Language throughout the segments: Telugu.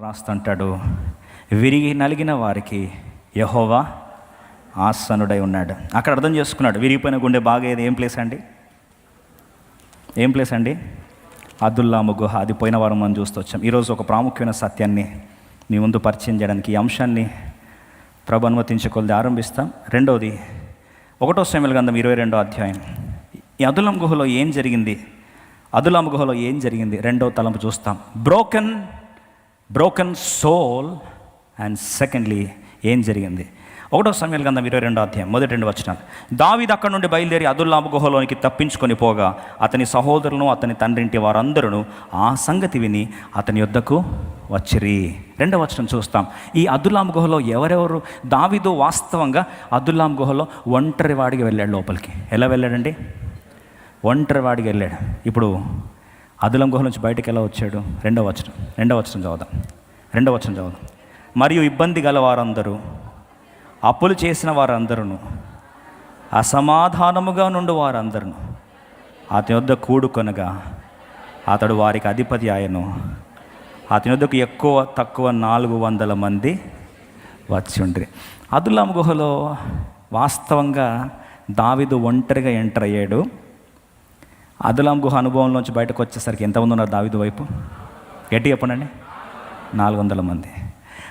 రాస్తుంటాడు. విరిగి నలిగిన వారికి యహోవా ఆసనుడై ఉన్నాడు. అక్కడ అర్థం చేసుకున్నాడు. విరిగిపోయిన గుండె బాగా ఏది? ఏం ప్లేస్ అండి? ఏం ప్లేస్ అండి? అబ్దుల్లాము గుహ అది పోయిన వారం మనం చూస్తూ వచ్చాం. ఈరోజు ఒక ప్రాముఖ్యమైన సత్యాన్ని మీ ముందు పరిచయం చేయడానికి ఈ అంశాన్ని ప్రభు అనుమతించకొలది ఆరంభిస్తాం. రెండవది ఒకటో సమయాల గంధం ఇరవై రెండో అధ్యాయం. ఈ అదులం గుహలో ఏం జరిగింది? అదులాం గుహలో ఏం జరిగింది? రెండో తలంపు చూస్తాం. Broken broken soul and secondly ఏం జరిగింది? ఒకటో సమయాల గంధం ఇరవై రెండో అధ్యాయం మొదటి రెండు వచనాలు. దావిది అక్కడ నుండి బయలుదేరి అదుల్లాము గుహలోనికి తప్పించుకొని పోగా అతని సహోదరులను అతని తండ్రింటి వారందరూ ఆ సంగతి విని అతని యొద్దకు వచ్చిరి. రెండవ వచనం చూస్తాం. ఈ అదుల్లాం గుహలో ఎవరెవరు? దావీదు వాస్తవంగా అదుల్లాం గుహలో ఒంటరి వాడికి వెళ్ళాడు లోపలికి. ఎలా వెళ్ళాడండి? ఒంటరి వాడికి వెళ్ళాడు. ఇప్పుడు అదులం గుహ నుంచి బయటకు ఎలా వచ్చాడు? రెండవ వచనం. రెండవ వచనం చదువుదాం. రెండవ వచనం చదువుదాం. మరియు ఇబ్బంది గల వారందరూ అప్పులు చేసిన వారందరూ అసమాధానముగా నుండి వారందరూ అతని వద్ద కూడుకొనగా అతడు వారికి అధిపతి ఆయను. అతని వద్దకు ఎక్కువ తక్కువ నాలుగు వందల మంది వచ్చి ఉండ్రి అదులాం గుహలో వాస్తవంగా దావిదు ఒంటరిగా ఎంటర్ అయ్యాడు. అదలాం గుహ అనుభవంలోంచి బయటకు వచ్చేసరికి ఎంతమంది ఉన్నారు దావిదు వైపు? గట్టి చెప్పండి నాలుగు వందల మంది.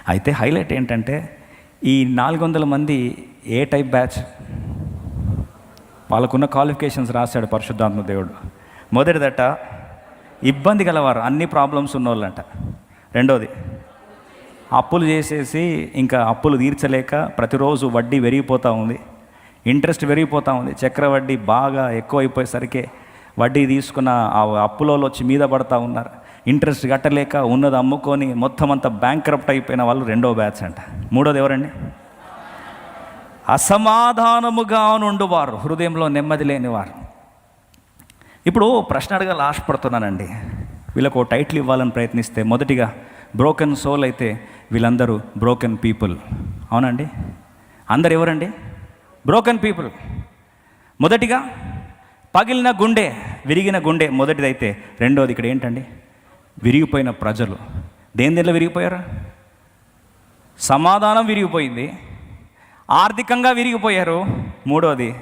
అయితే హైలైట్ ఏంటంటే ఈ నాలుగు వందల మంది ఏ టైప్ బ్యాచ్? వాళ్ళకున్న క్వాలిఫికేషన్స్ రాశాడు పరిశుద్ధాత్మ దేవుడు. మొదటిదట ఇబ్బంది గలవారు అన్ని ప్రాబ్లమ్స్ ఉన్నోళ్ళంట. రెండోది అప్పులు చేసేసి ఇంకా అప్పులు తీర్చలేక ప్రతిరోజు వడ్డీ పెరిగిపోతూ ఉంది. ఇంట్రెస్ట్ పెరిగిపోతూ ఉంది. చక్ర వడ్డీ బాగా ఎక్కువైపోయేసరికి వడ్డీ తీసుకున్న ఆ అప్పులలో వచ్చి మీద పడతా ఉన్నారు. ఇంట్రెస్ట్ కట్టలేక ఉన్నది అమ్ముకొని మొత్తం అంతా బ్యాంక్ అయిపోయిన వాళ్ళు రెండో బ్యాచ్ అంట. మూడోది ఎవరండి? అసమాధానముగా నుండువారు హృదయంలో నెమ్మది లేనివారు. ఇప్పుడు ప్రశ్న అడగాలి ఆశపడుతున్నానండి వీళ్ళకు ఓ టైటిల్ ఇవ్వాలని ప్రయత్నిస్తే మొదటిగా బ్రోకెన్ సోల్ అయితే వీళ్ళందరూ బ్రోకెన్ పీపుల్ అవునండి అందరు ఎవరండి? బ్రోకెన్ పీపుల్ మొదటిగా పగిలిన గుండె విరిగిన గుండె మొదటిదైతే రెండోది ఇక్కడ ఏంటండి? విరిగిపోయిన ప్రజలు. దేని దేనిలో విరిగిపోయారు? సమాధానం విరిగిపోయింది. ఆర్థికంగా విరిగిపోయారు. మూడోది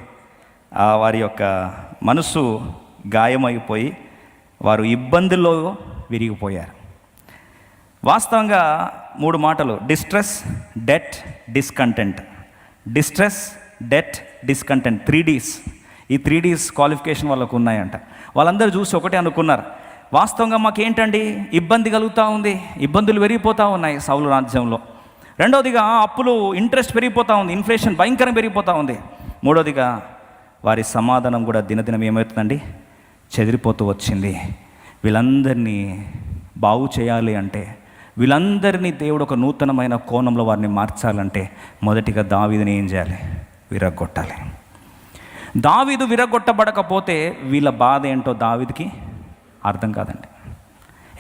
వారి యొక్క మనసు గాయమైపోయి వారు ఇబ్బందుల్లో విరిగిపోయారు. వాస్తవంగా మూడు మాటలు distress debt discontent. Distress debt discontent three Ds. ఈ త్రీ డీస్ క్వాలిఫికేషన్ వాళ్ళకు ఉన్నాయంట. వాళ్ళందరూ చూసి ఒకటే అనుకున్నారు. వాస్తవంగా మాకేంటండి? ఇబ్బంది కలుగుతూ ఉంది. ఇబ్బందులు పెరిగిపోతూ ఉన్నాయి సౌలు రాజ్యంలో. రెండవదిగా అప్పులు ఇంట్రెస్ట్ పెరిగిపోతూ ఉంది. ఇన్ఫ్లేషన్ భయంకరంగా పెరిగిపోతూ ఉంది. మూడవదిగా వారి సమాధానం కూడా దినదినం ఏమవుతుందండి? చెదిరిపోతూ వచ్చింది. వీళ్ళందరినీ బాగు చేయాలి అంటే వీళ్ళందరినీ దేవుడు ఒక నూతనమైన కోణంలో వారిని మార్చాలంటే మొదటిగా దావిదిని ఏం చేయాలి? విరగొట్టాలి దావీదు విరగొట్టబడకపోతే వీళ్ళ బాధ ఏంటో దావీదికి అర్థం కాదండి.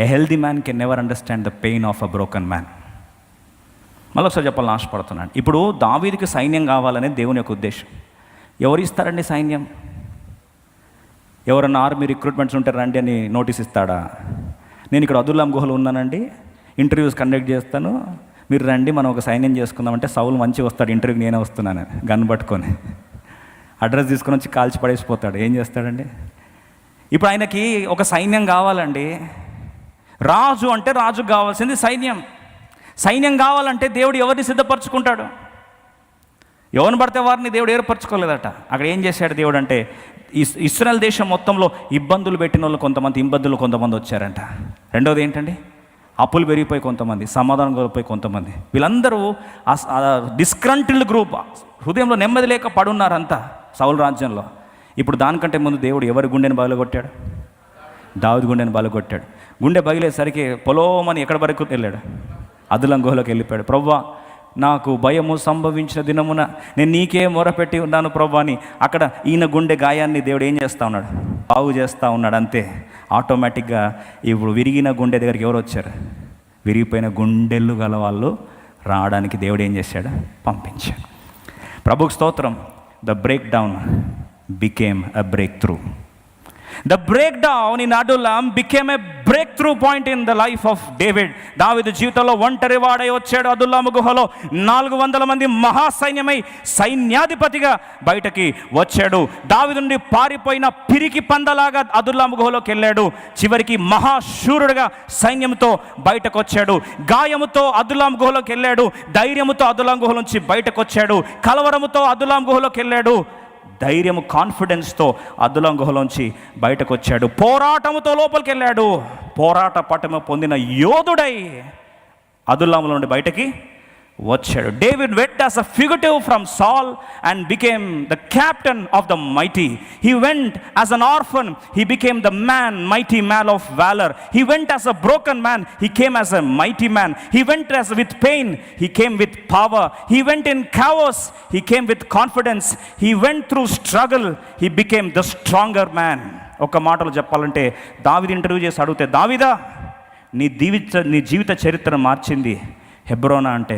A healthy man can never understand the pain of a broken man మళ్ళీ ఒకసారి చెప్పాలని ఆశపడుతున్నాను. ఇప్పుడు దావీదికి సైన్యం కావాలనే దేవుని యొక్క ఉద్దేశం. ఎవరు ఇస్తారండి సైన్యం? ఎవరన్నా ఆర్మీ రిక్రూట్మెంట్స్ ఉంటే రండి అని నోటీస్ ఇస్తాడా? నేను ఇక్కడ అదుల్లాం గుహలో ఉన్నానండి. ఇంటర్వ్యూస్ కండక్ట్ చేస్తాను. మీరు రండి మనం ఒక సైన్యం చేసుకుందామంటే సౌలు మంచిగా వస్తాడు ఇంటర్వ్యూకి నేనే వస్తున్నాను గన్ పట్టుకొని. అడ్రస్ తీసుకొని వచ్చి కాల్చి పడేసిపోతాడు. ఏం చేస్తాడండి? ఇప్పుడు ఆయనకి ఒక సైన్యం కావాలండి. రాజు అంటే రాజుకు కావాల్సింది సైన్యం. సైన్యం కావాలంటే దేవుడు ఎవరిని సిద్ధపరచుకుంటాడు? ఎవరిని పడితే వారిని దేవుడు ఏర్పరచుకోలేదట. అక్కడ ఏం చేశాడు దేవుడు అంటే ఇస్ ఇస్రాయల్ దేశం మొత్తంలో ఇబ్బందులు పెట్టిన వాళ్ళు కొంతమంది ఇబ్బందులు కొంతమంది వచ్చారంట. రెండోది ఏంటండి? అప్పులు పెరిగిపోయి కొంతమంది సమాధానం కోల్పోయి కొంతమంది. వీళ్ళందరూ డిస్క్రంటిల్డ్ గ్రూప్ హృదయంలో నెమ్మది లేక పడున్నారంతా. సౌల రాజ్యంలో. ఇప్పుడు దానికంటే ముందు దేవుడు ఎవరి గుండెని బగలగొట్టాడు దావుది గుండెని బగలగొట్టాడు గుండె బగిలేసరికి పొలోమని ఎక్కడ వరకు వెళ్ళాడు? అదులంగోహలోకి వెళ్ళిపోయాడు. ప్రవ్వా నాకు భయము సంభవించిన దినమున నేను నీకే మొరపెట్టి ఉన్నాను ప్రభు అని అక్కడ ఈయన గుండె గాయాన్ని దేవుడు ఏం చేస్తూ ఉన్నాడు? బాగు చేస్తూ ఉన్నాడు అంతే. ఆటోమేటిక్గా ఇప్పుడు విరిగిన గుండె దగ్గరికి ఎవరు వచ్చారు? విరిగిపోయిన గుండెలు గల వాళ్ళు రావడానికి దేవుడు ఏం చేశాడు? పంపించాడు. ప్రభుకు స్తోత్రం. The breakdown became a breakthrough the breakdown in Adullam became a breakthrough point in the life of David Davidu జీవితంలో ఒంటరి వాడై వచ్చాడు అదుల్లాము గుహలో. నాలుగు వందల మంది మహాసైన్యమై సైన్యాధిపతిగా బయటకి వచ్చాడు. దావిదు నుండి పారిపోయిన పిరికి పందలాగా అదుల్లాము గుహలోకి వెళ్ళాడు. చివరికి మహాశూరుడుగా సైన్యంతో బయటకు వచ్చాడు గాయముతో అదుల్లాం గుహలోకి వెళ్ళాడు. ధైర్యముతో అదుల్లాం గుహ నుంచి బయటకు వచ్చాడు కలవరముతో అదుల్లాం గుహలోకి వెళ్ళాడు. ధైర్యము కాన్ఫిడెన్స్తో అద్దులం గుహలోంచి బయటకు వచ్చాడు పోరాటముతో లోపలికి వెళ్ళాడు పోరాట పటము పొందిన యోధుడై అదుల్లాముల నుండి బయటకి వచ్చాడు. David went as a fugitive from Saul and became the captain of the mighty he went as an orphan he became the man mighty man of valour he went as a broken man he came as a mighty man he went as with pain he came with power he went in chaos he came with confidence he went through struggle he became the stronger man ఒక మాటలు చెప్పాలంటే దావిది ఇంటర్వ్యూ చేసి అడిగితే దావిదా నీ దీవిత నీ జీవిత చరిత్ర మార్చింది హెబ్రోనా? అంటే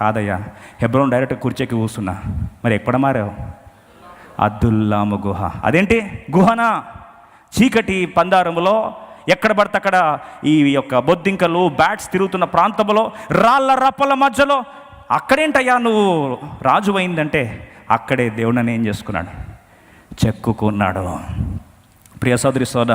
కాదయ్యా హెబ్రోన్ డైరెక్ట్ కుర్చీకి కూర్చున్నా. మరి ఎక్కడ మారావు? అద్దుల్లాము గుహ. అదేంటి? గుహనా? చీకటి పందారములో ఎక్కడ పడితే అక్కడ ఈ యొక్క బొద్దింకలు బ్యాట్స్ తిరుగుతున్న ప్రాంతంలో రాళ్ళ రప్పల మధ్యలో. అక్కడేంటయ్యా నువ్వు రాజు అయిందంటే? అక్కడే దేవుడిని ఏం చేసుకున్నాడు? చెక్కుకున్నాడు. ప్రియ సోదరి సోద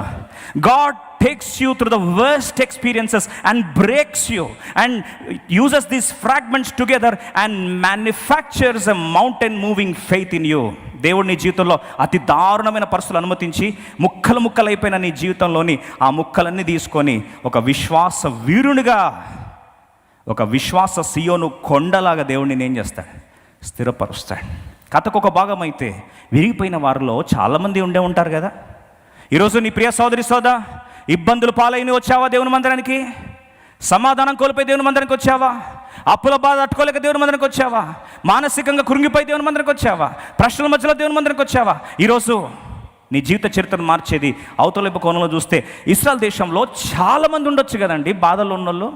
God takes you through the worst experiences and breaks you and uses these fragments together and manufactures a mountain moving faith in you దేవుడు నీ జీవితంలో అతి దారుణమైన పరిస్థితులు అనుమతించి ముక్కలు ముక్కలైపోయిన నీ జీవితంలోని ఆ ముక్కలన్నీ తీసుకొని ఒక విశ్వాస వీరునిగా ఒక విశ్వాస సియోను కొండలాగా దేవుడిని ఏం చేస్తాడు? స్థిరపరుస్తాడు. కథకు ఒక భాగం అయితే విరిగిపోయిన వారిలో చాలామంది ఉండే ఉంటారు కదా? ఈరోజు నీ ప్రియ సోదరి సోద ఇబ్బందులు పాలైన వచ్చావా దేవుని మందిరానికి? సమాధానం కోల్పోయి దేవుని మందిరానికి వచ్చావా? అప్పుల బాధ తట్టుకోలేక దేవుని మందిరానికి వచ్చావా? మానసికంగా కృంగిపోయి దేవుని మందిరానికి వచ్చావా? ప్రశ్నల మధ్యలో దేవుని మందిరానికి వచ్చావా? ఈరోజు నీ జీవిత చరిత్రను మార్చేది అవతలపు కోణంలో చూస్తే ఇస్రాయల్ దేశంలో చాలామంది ఉండొచ్చు కదండి బాధల్లో ఉన్నోళ్ళు.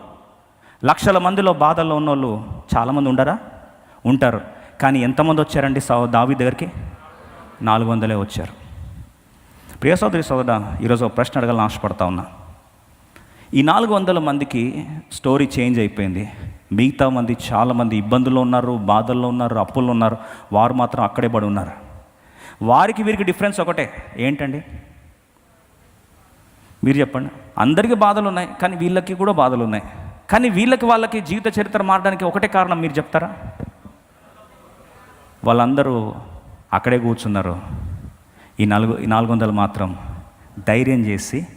లక్షల మందిలో బాధల్లో ఉన్నోళ్ళు చాలామంది ఉండరా? ఉంటారు. కానీ ఎంతమంది వచ్చారండి సౌ దావి దగ్గరికి? నాలుగు వందలే వచ్చారు. ప్రియ సోదరి సోదర ఈరోజు ఒక ప్రశ్న అడగాలని ఆశపడతా ఉన్నా. ఈ నాలుగు వందల మందికి స్టోరీ చేంజ్ అయిపోయింది. మిగతా మంది చాలామంది ఇబ్బందుల్లో ఉన్నారు బాధల్లో ఉన్నారు అప్పుల్లో ఉన్నారు వారు మాత్రం అక్కడే పడి ఉన్నారు. వారికి వీరికి డిఫరెన్స్ ఒకటే ఏంటండి? మీరు చెప్పండి. అందరికీ బాధలు ఉన్నాయి కానీ వీళ్ళకి కూడా బాధలు ఉన్నాయి. కానీ వీళ్ళకి వాళ్ళకి జీవిత చరిత్ర మారడానికి ఒకటే కారణం మీరు చెప్తారా? వాళ్ళందరూ అక్కడే కూర్చున్నారు. ఈ నాలుగు ఈ నాలుగు వందలు మాత్రం ధైర్యం చేసి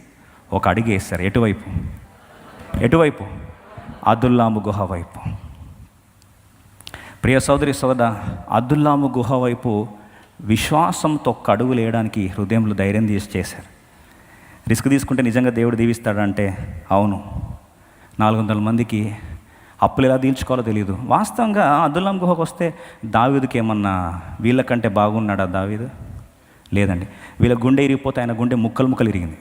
ఒక అడుగు వేస్తారు. ఎటువైపు? ఎటువైపు? అదుల్లాము గుహ వైపు. ప్రియ సోదరి సోద అద్దుల్లాము గుహ వైపు విశ్వాసంతో ఒక్క అడుగులు వేయడానికి హృదయంలో ధైర్యం తీసి చేశారు. రిస్క్ తీసుకుంటే నిజంగా దేవుడు దీవిస్తాడంటే అవును. నాలుగు వందల మందికి అప్పులు ఎలా తీల్చుకోవాలో తెలియదు వాస్తవంగా అదుల్లాం గుహకు వస్తే దావీదుకి ఏమన్నా వీళ్ళకంటే బాగున్నాడా దావీదు? లేదండి. వీళ్ళ గుండె ఇరిగిపోతే ఆయన గుండె ముక్కలు ముక్కలు ఇరిగింది.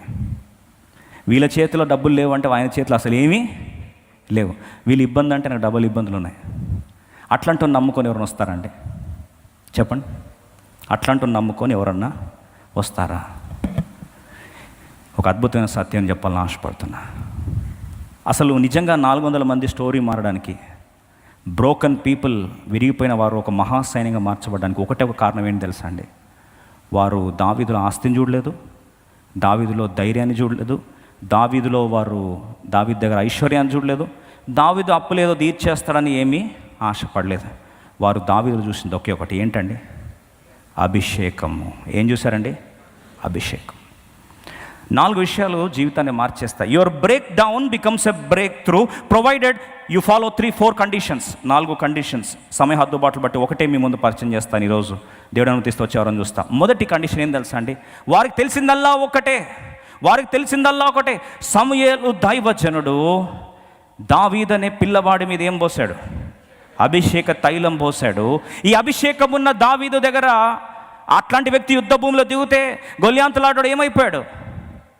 వీళ్ళ చేతిలో డబ్బులు లేవు అంటే ఆయన చేతిలో అసలు ఏమీ లేవు. వీళ్ళ ఇబ్బంది అంటే నాకు డబ్బులు ఇబ్బందులు ఉన్నాయి. అట్లాంటి నమ్ముకొని ఎవరైనా వస్తారండి? చెప్పండి. అట్లాంటి నమ్ముకొని ఎవరన్నా వస్తారా? ఒక అద్భుతమైన సత్యం చెప్పాలని ఆశపడుతున్నా. అసలు నిజంగా నాలుగు వందల మంది స్టోరీ మారడానికి బ్రోకన్ పీపుల్ విరిగిపోయిన వారు ఒక మహాసైన్యంగా మార్చబడడానికి ఒకటే ఒక కారణం ఏంటి తెలుసా అండి? వారు దావీదులో ఆస్తిని చూడలేదు దావీదులో ధైర్యాన్ని చూడలేదు దావీదులో వారు దావీదు దగ్గర ఐశ్వర్యాన్ని చూడలేదు దావీదు అప్పులేదో తీర్చేస్తాడని ఏమీ ఆశపడలేదు. వారు దావీదులు చూసింది ఒకే ఒకటి ఏంటండి? అభిషేకము. ఏం చూసారండి అభిషేకం. నాలుగు విషయాలు జీవితాన్ని మార్చేస్తాయి. Your breakdown becomes a breakthrough provided you follow three four conditions నాలుగు కండిషన్స్ సమయ హద్దుబాట్లు బట్టి ఒకటే మీ ముందు పరిచయం చేస్తాను ఈరోజు. దేవుడు అనుమతిస్తూ వచ్చేవారని చూస్తా. మొదటి కండిషన్ ఏం తెలుసా అండి? వారికి తెలిసిందల్లా ఒకటే. వారికి తెలిసిందల్లా ఒకటే. సమయలు దైవజనుడు దావీదనే పిల్లవాడి మీద ఏం పోసాడు అభిషేక తైలం పోసాడు ఈ అభిషేకం ఉన్న దావీదు దగ్గర అట్లాంటి వ్యక్తి యుద్ధ భూమిలో దిగితే గొల్యాంతలాడు ఏమైపోయాడు?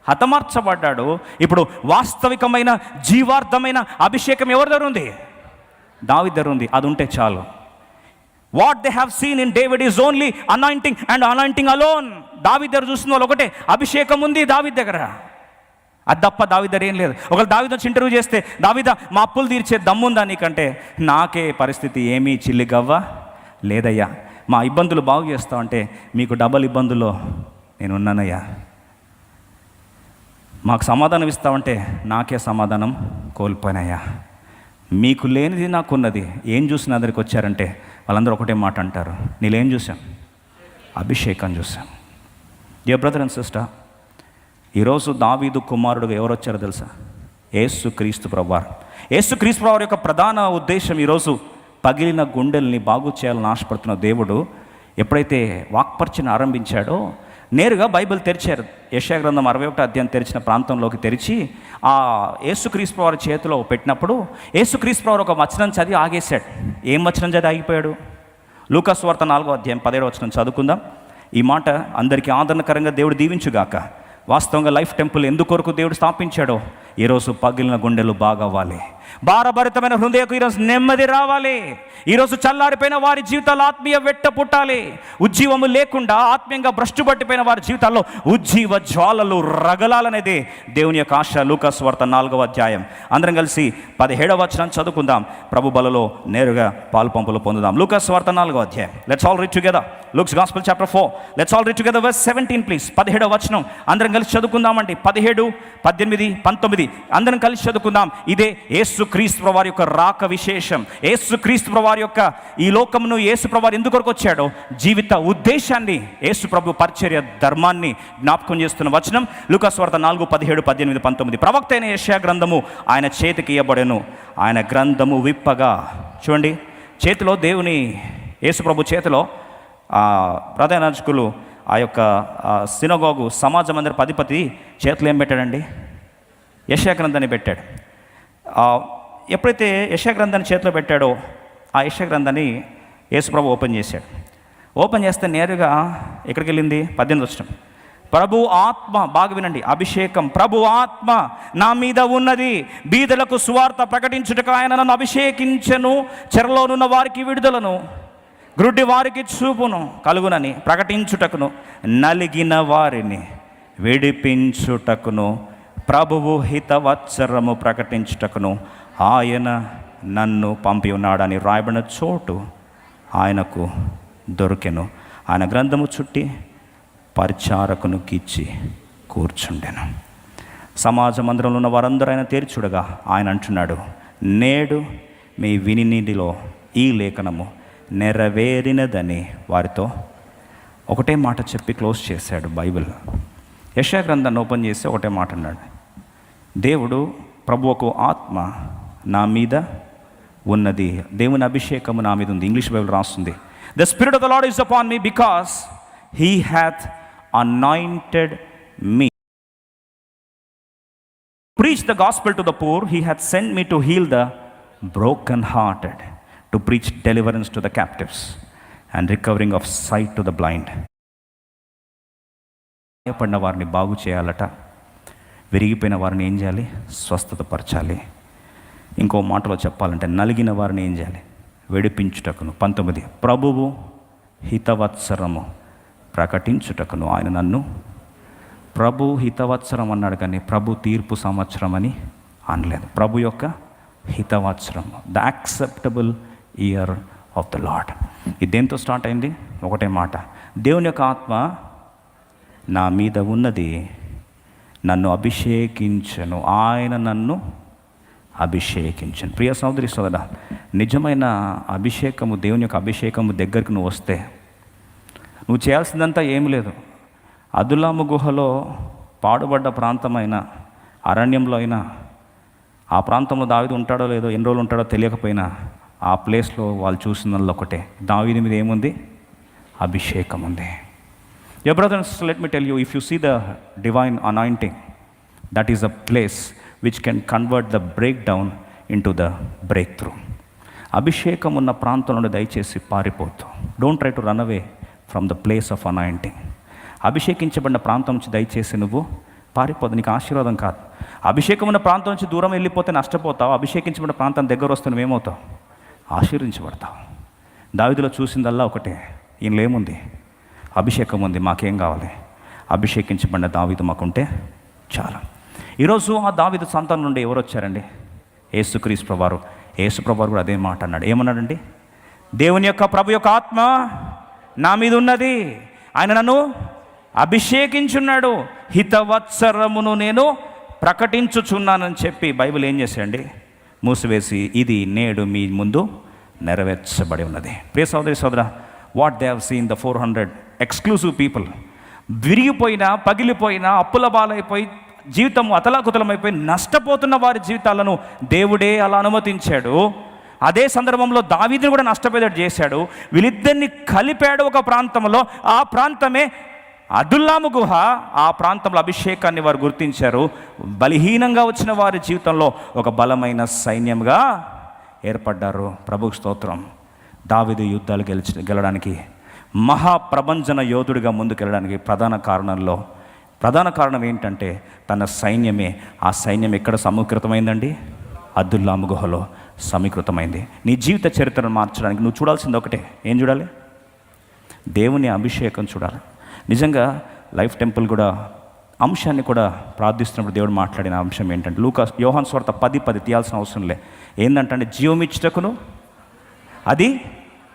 హతమార్చబడ్డాడు. ఇప్పుడు వాస్తవికమైన జీవార్థమైన అభిషేకం ఎవరి దగ్గర ఉంది దావి దగ్గర ఉంది అది ఉంటే చాలు. What they have seen in David is only anointing and anointing alone దావి దగ్గర చూస్తున్న వాళ్ళు ఒకటే అభిషేకం ఉంది దావి దగ్గర. అది తప్ప దావి దగ్గర ఏం లేదు. ఒకవేళ దావిద వచ్చి ఇంటర్వ్యూ చేస్తే దావిద మా అప్పులు తీర్చే దమ్ముందా నీకంటే? నాకే పరిస్థితి ఏమీ చిల్లి గవ్వ లేదయ్యా. మా ఇబ్బందులు బాగు చేస్తావు అంటే మీకు డబల్ ఇబ్బందులో నేను ఉన్నానయ్యా మాకు సమాధానం ఇస్తామంటే నాకే సమాధానం కోల్పోయినాయా మీకు లేనిది నాకున్నది. ఏం చూసినా అందరికి వచ్చారంటే వాళ్ళందరూ ఒకటే మాట అంటారు. నీళ్ళేం చూసాం అభిషేకం చూసాం ఏ బ్రదర్ అండ్ సిస్టర్ ఈరోజు దావీదు కుమారుడుగా ఎవరు వచ్చారో తెలుసా? ఏసు క్రీస్తు ప్రభువారు. ఏసు క్రీస్తు ప్రభువారి యొక్క ప్రధాన ఉద్దేశం ఈరోజు పగిలిన గుండెల్ని బాగు చేయాలని ఆశపడుతున్న దేవుడు ఎప్పుడైతే వాక్పర్చన ఆరంభించాడో నేరుగా బైబిల్ తెరిచారు. యశా గ్రంథం అరవై ఒకటి అధ్యాయం తెరిచిన ప్రాంతంలోకి తెరిచి ఆ యేసుక్రీస్తు వారి చేతిలో పెట్టినప్పుడు యేసుక్రీస్తు వారు ఒక వచనం చదివి ఆగేశాడు. ఏం వచనం చదివి ఆగిపోయాడు? లూకాస్ వార్త నాలుగో అధ్యాయం పదిహేడు వచనం చదువుకుందాం. ఈ మాట అందరికీ ఆదరణకరంగా దేవుడు దీవించుగాక. వాస్తవంగా లైఫ్ టెంపుల్ ఎందుకొరకు దేవుడు స్థాపించాడో? ఈరోజు పగిలిన గుండెలు బాగవ్వాలి. భారభరితమైన హృదయకు ఈరోజు నెమ్మది రావాలి. ఈరోజు చల్లారిపోయిన వారి జీవితాలు ఆత్మీయ వెట్ట పుట్టాలి. ఉజ్జీవము లేకుండా ఆత్మీయంగా భ్రష్టుపట్టిపోయిన వారి జీవితాల్లో ఉజ్జీవ జ్వాలలు రగలాలనేది దేవుని యొక్క ఆశ. లూకస్ వార్త నాలుగవ అధ్యాయం. అందరం కలిసి పదిహేడవ వచనం చదువుకుందాం. ప్రభు బలలో నేరుగా పాలు పంపులు పొందుదాం. లూకస్ వార్త నాలుగవ అధ్యాయం. Let's all read together Luke's gospel chapter four let's all read together verse seventeen please పదిహేడవ వచనం. అందరం కలిసి చదువుకుందామండి. పదిహేడు పద్దెనిమిది పంతొమ్మిది. అందరం కలిసి చదువుకుందాం. ఇదే యేసు క్రీస్తు వారి యొక్క రాక విశేషం యేసుక్రీస్తు వారి యొక్క ఈ లోకమును యేసు ప్రభు ఎందుకు కొరకు వచ్చాడో? జీవిత ఉద్దేశాన్ని యేసు ప్రభు పరిచర్య ధర్మాన్ని జ్ఞాపకం చేస్తున్న వచనం లుకాస్వార్త నాలుగు పదిహేడు పద్దెనిమిది పంతొమ్మిది. ప్రవక్త అయిన యెషయా గ్రంథము ఆయన చేతికి ఇవ్వబడెను ఆయన గ్రంథము విప్పగా. చూడండి చేతిలో దేవుని యేసు ప్రభు చేతిలో ఆ ప్రధాన ఆ యొక్క సినగోగు సమాజం అందరి పదిపతి చేతిలో ఏం పెట్టాడండి? యశాగ్రంథాన్ని పెట్టాడు. ఎప్పుడైతే యశగ్రంథాన్ని చేతిలో పెట్టాడో ఆ యశగ్రంథాన్ని యేసుప్రభు ఓపెన్ చేశాడు. ఓపెన్ చేస్తే నేరుగా ఎక్కడికి వెళ్ళింది? పద్దెనిమిది వచ్చిన. ప్రభు ఆత్మ బాగా వినండి. అభిషేకం. ప్రభు ఆత్మ నా మీద ఉన్నది. బీదలకు సువార్త ప్రకటించుటకు ఆయన నన్ను అభిషేకించను. చెరలోనున్న వారికి విడుదలను. గ్రుడ్డి వారికి చూపును. కలుగునని ప్రకటించుటకును. నలిగిన వారిని విడిపించుటకును. ప్రభువు హితవత్సరము ప్రకటించుటకును ఆయన నన్ను పంపి ఉన్నాడని రాయబడిన చోటు ఆయనకు దొరికెను. ఆయన గ్రంథము చుట్టి పరిచారకును కిచ్చి కూర్చుండెను. సమాజ మందిరంలో ఉన్న వారందరూ ఆయన తీర్చుడగా ఆయన అంటున్నాడు నేడు మీ వినినిధిలో ఈ లేఖనము నెరవేరినదని వారితో ఒకటే మాట చెప్పి క్లోజ్ చేశాడు బైబిల్. యశా గ్రంథాన్ని ఓపెన్ చేసి ఒకటే మాట అన్నాడు దేవుడు ప్రభువుకు ఆత్మ నా మీద ఉన్నది. దేవుని అభిషేకము నా మీద ఉంది. ఇంగ్లీష్ బైబుల్ రాస్తుంది. The spirit of the Lord is upon me because he hath anointed me preach the gospel to the poor he hath send me to heal the broken hearted to preach deliverance to the captives and recovering of sight to the blind భయపడిన వారిని బాగు చేయాలట. విరిగిపోయిన వారిని ఏం చేయాలి? స్వస్థత పరచాలి ఇంకో మాటలో చెప్పాలంటే నలిగిన వారిని ఏం చేయాలి? విడిపించుటకును. పంతొమ్మిది ప్రభువు హితవత్సరము ప్రకటించుటకును. ఆయన నన్ను ప్రభు హితవత్సరం అన్నాడు కానీ ప్రభు తీర్పు సంవత్సరం అని అనలేదు. ప్రభు యొక్క హితవత్సరం the acceptable year of the Lord ఇది దేంతో స్టార్ట్ అయింది? ఒకటే మాట. దేవుని యొక్క ఆత్మ నా మీద ఉన్నది నన్ను అభిషేకించను. ఆయన నన్ను అభిషేకించను. ప్రియ సోదరి సోదర నిజమైన అభిషేకము దేవుని యొక్క అభిషేకము దగ్గరికి నువ్వు వస్తే నువ్వు చేయాల్సిందంతా ఏం లేదు. అదులాము గుహలో పాడుబడ్డ ప్రాంతమైన అరణ్యంలో అయినా ఆ ప్రాంతంలో దావిది ఉంటాడో లేదో ఎన్ని రోజులు ఉంటాడో తెలియకపోయినా ఆ ప్లేస్లో వాళ్ళు చూసిన ఒకటే దావిది మీద ఏముంది? అభిషేకం ఉంది your brothers let me tell you if you see the divine anointing that is a place which can convert the breakdown into the breakthrough అభిషేకం ఉన్న ప్రాంతం నుండి దయచేసి పారిపోతూ. Don't try to run away from the place of anointing అభిషేకించబడిన ప్రాంతం నుంచి దయచేసి నువ్వు పారిపోదు నీకు ఆశీర్వాదం కాదు. అభిషేకం ఉన్న ప్రాంతం నుంచి దూరం వెళ్ళిపోతే నష్టపోతావు. అభిషేకించబడిన ప్రాంతం దగ్గర వస్తే నువ్వేమవుతావు? ఆశీర్వించబడతావు దావిదిలో చూసిందల్లా ఒకటే. ఈయనలో ఏముంది? అభిషేకం ఉంది మాకేం కావాలి? అభిషేకించబడిన దావిదు మాకుంటే చాలా. ఈరోజు ఆ దావిదు సంతానం నుండి ఎవరు వచ్చారండి? యేసుక్రీస్తు ప్రభారు యేసు ప్రభారు కూడా అదే మాట అన్నాడు. ఏమన్నాడండి? దేవుని యొక్క ప్రభు యొక్క ఆత్మ నా మీద ఉన్నది. ఆయన నన్ను అభిషేకించున్నాడు. హితవత్సరమును నేను ప్రకటించుచున్నానని చెప్పి బైబిల్ ఏం చేసేయండి మూసివేసి ఇది నేడు మీ ముందు నెరవేర్చబడి ఉన్నది. ప్రియ సోదరి సోదరా what they have seen the four hundred exclusive people విరిగిపోయిన పగిలిపోయిన అప్పుల బాలైపోయి జీవితం అతలాకుతలమైపోయి నష్టపోతున్న వారి జీవితాలను దేవుడే అలా అనుమతించాడు. అదే సందర్భంలో దావీదిని కూడా నష్టపోయేటట్టు చేశాడు. వీళ్ళిద్దరిని కలిపాడు ఒక ప్రాంతంలో. ఆ ప్రాంతమే అదుల్లాము గుహ. ఆ ప్రాంతంలో అభిషేకాన్ని వారు గుర్తించారు. బలహీనంగా వచ్చిన వారి జీవితంలో ఒక బలమైన సైన్యంగా ఏర్పడ్డారు. ప్రభు స్తోత్రం. దావిదు యుద్ధాలు గెలిచి గెలడానికి మహాప్రభంజన యోధుడిగా ముందుకెళ్ళడానికి ప్రధాన కారణంలో ప్రధాన కారణం ఏంటంటే తన సైన్యమే. ఆ సైన్యం ఎక్కడ సమీకృతమైందండి అద్దుల్లాము గుహలో సమీకృతమైంది. నీ జీవిత చరిత్రను మార్చడానికి నువ్వు చూడాల్సింది ఒకటే. ఏం చూడాలి? దేవుని అభిషేకం చూడాలి. నిజంగా లైఫ్ టెంపుల్ కూడా అంశాన్ని కూడా ప్రార్థిస్తున్నప్పుడు దేవుడు మాట్లాడిన అంశం ఏంటంటే లూకా యోహాన్ స్వార్థ పది పది తీయాల్సిన అవసరం లే. ఏంటంటే జీవమిచ్చుటకును అది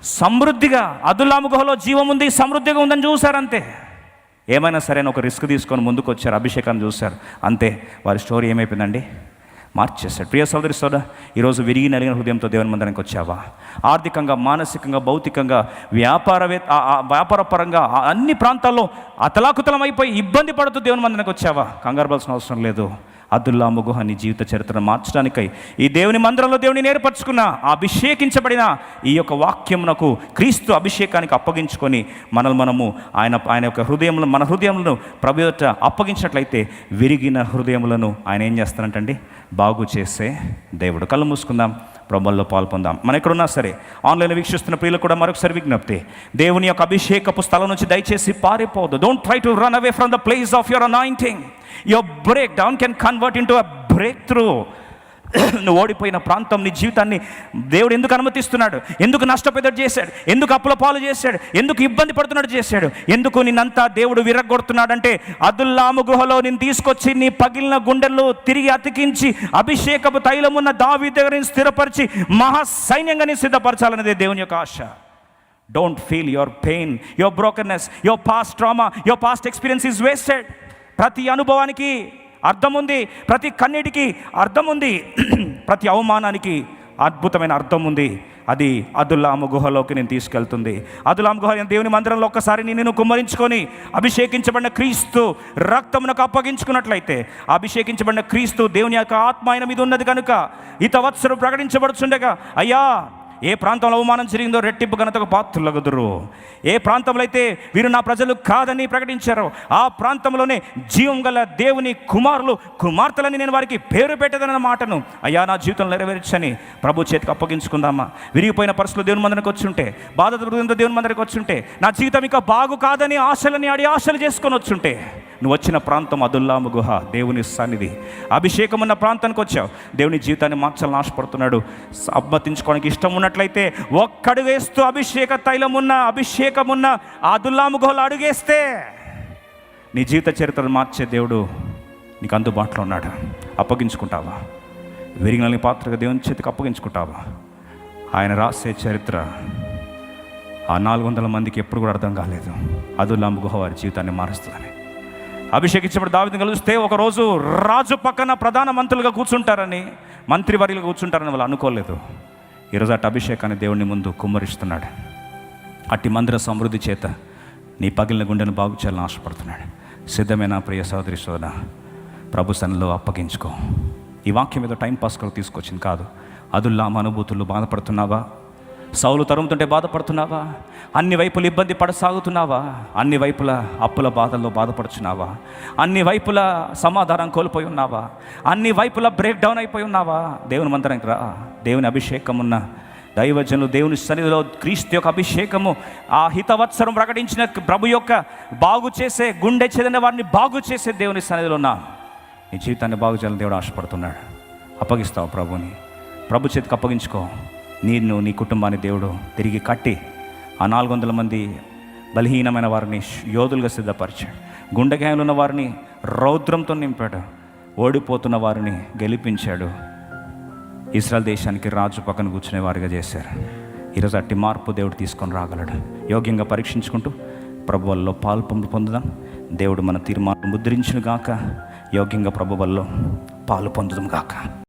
సమృద్ధిగా అదుల్లాము గుహలో జీవం ఉంది సమృద్ధిగా ఉందని చూశారంతే ఏమైనా సరే అని ఒక రిస్క్ తీసుకొని ముందుకు వచ్చారు అభిషేకాన్ని చూశారు. అంతే వారి స్టోరీ ఏమైపోయిందండి? మార్చేశాడు ప్రియ సోదరి సోదర ఈరోజు విరిగి నలిగిన హృదయంతో దేవుని మందిరానికి వచ్చావా? ఆర్థికంగా మానసికంగా భౌతికంగా వ్యాపారవే వ్యాపారపరంగా వ్యాపార పరంగా అన్ని ప్రాంతాల్లో అతలాకుతలం అయిపోయి ఇబ్బంది పడుతూ దేవుని మందిరానికి వచ్చావా? కంగారు అవసరం లేదు. అదుల్లా ముగుహ నీ జీవిత చరిత్రను మార్చడానికై ఈ దేవుని మందిరంలో దేవుని నేర్పరచుకున్న అభిషేకించబడిన ఈ యొక్క వాక్యమునకు క్రీస్తు అభిషేకానికి అప్పగించుకొని మనల్ని మనము ఆయన ఆయన యొక్క హృదయంలో మన హృదయములను ప్రభుత్వ అప్పగించినట్లయితే విరిగిన హృదయములను ఆయన ఏం చేస్తారంటండి? బాగు చేసే దేవుడు. కళ్ళు మూసుకుందాం. ప్రభుల్లో పాల్పొందాం. మనం ఎక్కడున్నా సరే ఆన్లైన్ వీక్షిస్తున్న ప్రియులు కూడా మరొకసారి విజ్ఞప్తి. దేవుని యొక్క అభిషేకపు స్థలం నుంచి దయచేసి పారిపోదు. Don't try to run away from the place of your anointing your breakdown can convert into a breakthrough నువ్వు ఓడిపోయిన ప్రాంతం నీ జీవితాన్ని దేవుడు ఎందుకు అనుమతిస్తున్నాడు? ఎందుకు నష్టపోయేటట్టు చేశాడు? ఎందుకు అప్పుల పాలు చేశాడు? ఎందుకు ఇబ్బంది పడుతున్నట్టు చేశాడు? ఎందుకు నిన్నంతా దేవుడు విరగొడుతున్నాడంటే అదుల్లాము గుహలో నేను తీసుకొచ్చి నీ పగిలిన గుండెల్లో తిరిగి అతికించి అభిషేకపు తైలమున్న దావి దగ్గర స్థిరపరిచి మహా సైన్యంగా నేను సిద్ధపరచాలనేదే దేవుని యొక్క ఆశ. Don't feel your pain your brokenness your past trauma your past experience is wasted ప్రతి అనుభవానికి అర్థం ఉంది ప్రతి కన్నీటికి అర్థం ఉంది ప్రతి అవమానానికి అద్భుతమైన అర్థం ఉంది అది అదుల్లామ గుహలోకి నేను తీసుకెళ్తుంది. అదులాము గుహ దేవుని మందిరంలో ఒక్కసారి నేను కుమ్మరించుకొని అభిషేకించబడిన క్రీస్తు రక్తమునకు అప్పగించుకున్నట్లయితే అభిషేకించబడిన క్రీస్తు దేవుని యొక్క ఆత్మ ఆయన మీద ఉన్నది కనుక ఇతవత్సరం ప్రకటించబడుచుండగా అయ్యా ఏ ప్రాంతంలో అవమానం జరిగిందో రెట్టింపు ఘనతకు పాత్రులగుదురు. ఏ ప్రాంతంలో అయితే వీరు నా ప్రజలు కాదని ప్రకటించారో ఆ ప్రాంతంలోనే జీవం గల దేవుని కుమారులు కుమార్తెలని నేను వారికి పేరు పెట్టదన్న మాటను అయ్యా నా జీవితం నెరవేర్చని ప్రభు చేతికి అప్పగించుకుందామా? విరిగిపోయిన పరిస్థితులు దేవుని మందరికి వచ్చుంటే బాధ హృదయంతో దేవుని మందరికి వచ్చుంటే నా జీవితం ఇంకా బాగు కాదని ఆశలని ఆడి ఆశలు చేసుకొని వచ్చుంటే నువ్వు వచ్చిన ప్రాంతం అదుల్లాము గుహ దేవుని సన్నిధి. అభిషేకం ఉన్న ప్రాంతానికి వచ్చావు. దేవుని జీవితాన్ని మార్చాలని ఆశపడుతున్నాడు. అబ్బతించుకోవడానికి ఇష్టం ఉన్న ఒక్కడు వేస్తూ అభిషేక తైలం ఉన్న అభిషేకం ఉన్న ఆ అదుల్లాము అడుగేస్తే నీ జీవిత చరిత్రను మార్చే దేవుడు నీకు అందుబాటులో ఉన్నాడు. అప్పగించుకుంటావా? విరిగినల్ని పాత్రగా దేవుని చేతికి అప్పగించుకుంటావా? ఆయన రాసే చరిత్ర ఆ నాలుగు వందల మందికి ఎప్పుడు కూడా అర్థం కాలేదు. అదుల్లాము గుహ వారి జీవితాన్ని మారుస్తుందని. అభిషేకించబడి దావిని కలిస్తే ఒకరోజు రాజు పక్కన ప్రధాన మంత్రులుగా కూర్చుంటారని మంత్రివర్యులుగా కూర్చుంటారని వాళ్ళు అనుకోలేదు. ఈరోజు అటు అభిషేకాన్ని దేవుని ముందు కుమ్మరిస్తున్నాడు. అట్టి మందిర సమృద్ధి చేత నీ పగిలిన గుండెను బాగు చేయాలని ఆశపడుతున్నాడు. సిద్ధమైన ప్రియ సోదరి సోదర ప్రభు సన్నిలో అప్పగించుకో. ఈ వాక్యం మీద టైం పాస్ తీసుకొచ్చింది కాదు. అదుల్లా అనుభూతులు బాధపడుతున్నావా? సౌలు తరుముతుంటే బాధపడుతున్నావా? అన్ని వైపులు ఇబ్బంది పడసాగుతున్నావా? అన్ని వైపుల అప్పుల బాధల్లో బాధపడుచున్నావా? అన్ని వైపుల సమాధానం కోల్పోయి ఉన్నావా? అన్ని వైపుల బ్రేక్ డౌన్ అయిపోయి ఉన్నావా? దేవుని మందిరానికి రా. దేవుని అభిషేకం ఉన్న దైవజనులు దేవుని సన్నిధిలో క్రీస్తు యొక్క అభిషేకము ఆ హితవత్సరం ప్రకటించిన ప్రభు యొక్క బాగు చేసే గుండె చెందిన వారిని బాగు చేసే దేవుని సన్నిధిలో ఉన్నా. నీ జీవితాన్ని బాగు చేయాలని దేవుడు ఆశపడుతున్నాడు. అప్పగిస్తావు ప్రభుని. ప్రభు చేతికి అప్పగించుకో. నేను నీ కుటుంబాన్ని దేవుడు తిరిగి కట్టి ఆ నాలుగు వందల మంది బలహీనమైన వారిని యోధులుగా సిద్ధపరిచాడు. గుండెగాయలు ఉన్న వారిని రౌద్రంతో నింపాడు. ఓడిపోతున్న వారిని గెలిపించాడు. ఇస్రాయల్ దేశానికి రాజు పక్కన కూర్చునే వారిగా చేశారు. ఈరోజు అట్టి మార్పు దేవుడు తీసుకొని రాగలడు. యోగ్యంగా పరీక్షించుకుంటూ ప్రభువల్లో పాలు పంపు పొందుదాం. దేవుడు మన తీర్మానం ముద్రించును గాక యోగ్యంగా ప్రభువల్లో పాలు పొందుదాం గాక